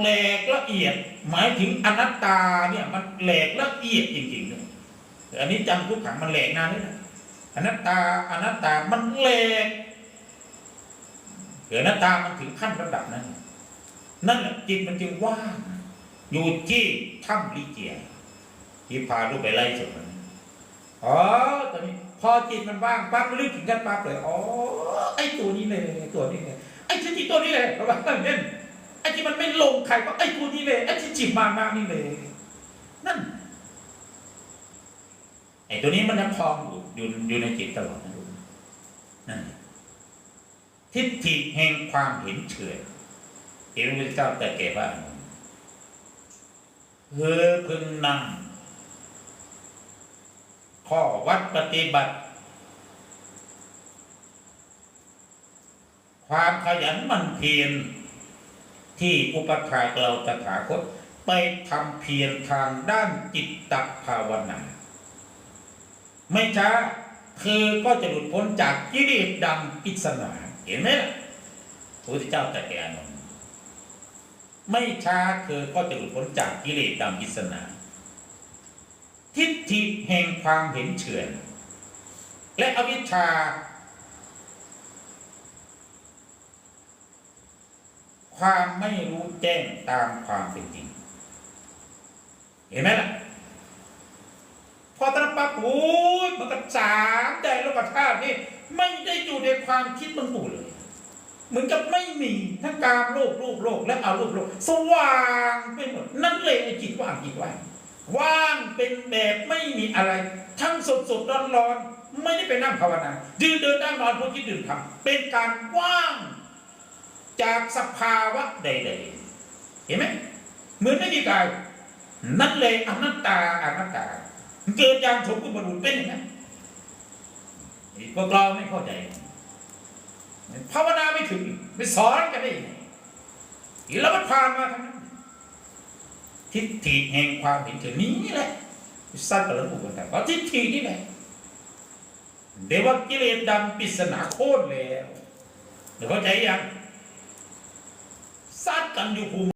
แหลกละเอียด หมายถึงอนัตตาเนี่ยมันแหลกละเอียดจริงๆเลยอันนี้จำทุกขังมันแหลกนานเลยนะอนัตตาอนัตตามันแหลกคืออนัตตามันถึงขั้นระดับนั้นนั่นแหละจิตมันจึงว่างอยู่ที่ถ้ำลิเกียที่พาลูกไปไล่สดมันอ๋อตอนนี้พอจิตมันว่างปั๊บลึกถึงกันปั๊บเลยอ๋อไอ้ตัวนี้เลยตัวนี้เลยไอ้ที่ตัวนี้เลยระว่าเน่น ไอ้ที่มันไม่ลงใครก็ไอ้ตัวนี้เลยไอ้ที่จิบมามากนี่เลยนั่นไอ้ตัวนี้มันยังคลองอยู่อยู่อยู่ในจิตตลอดนะนั่นทิฏฐิแห่งความเห็นเฉยเอพระพุทธเจ้าแต่แก่ว่าเธอพึงนำข้อวัดปฏิบัติ ความขยันมันเพียร ที่อุปถากเราตถาคต ไปทำเพียรทางด้านจิตตภาวนา ไม่ช้าเธอก็จะหลุดพ้นจากกิเลสดำปิศนา เห็นไหมล่ะพระพุทธเจ้าแตรัสแก่นนท์ไม่ช้าเธอก็จะหลุดพ้นจากกิเลสดำปิศนา ทิฏฐิแห่งความเห็นเฉือนและอวิชชา ความไม่รู้แจ้งตามความเป็นจริง เห็นไหมล่ะ พอตระปับโอ้ยมันก็สามใจโลกธาตุนี่ไม่ได้อยู่ในความคิดมันปู่เลยเหมือนกับไม่มีทั้งการโลกรูปโลกและอารูปโลก สว่างไปหมดนั่นเลยไอ้จิตว่างจิตว่างว่างเป็นแบบไม่มีอะไร ทั้งสดสดร้อนร้อนไม่ได้ไปนั่งภาวนายืนเดินนั่งนอนพูดคิดดื่มทำเป็นการว่าง จากสภาวะใดๆเห็นไหมเหมือนไม่มีกายนั่นเลยอนัตตาอนัตตาเกิดอย่างสมบูรณ์บริบูรณ์เป็นอย่างนั้นพวกเราไม่เข้าใจภาวนาไม่ถึงไปสอนกันได้ยังไงแล้วมันผ่านมาทั้งนั้นทิฏฐิแห่งความเห็นถึงนี้แหละสั้นกับหลวงปู่กันแต่ว่าทิฏฐินี่แหละเดี๋ยวว่ากิเลสดำปริศนาโคตรแล้วเดี๋ยวเข้าใจยัง ซัดกันอยู่ภูมิ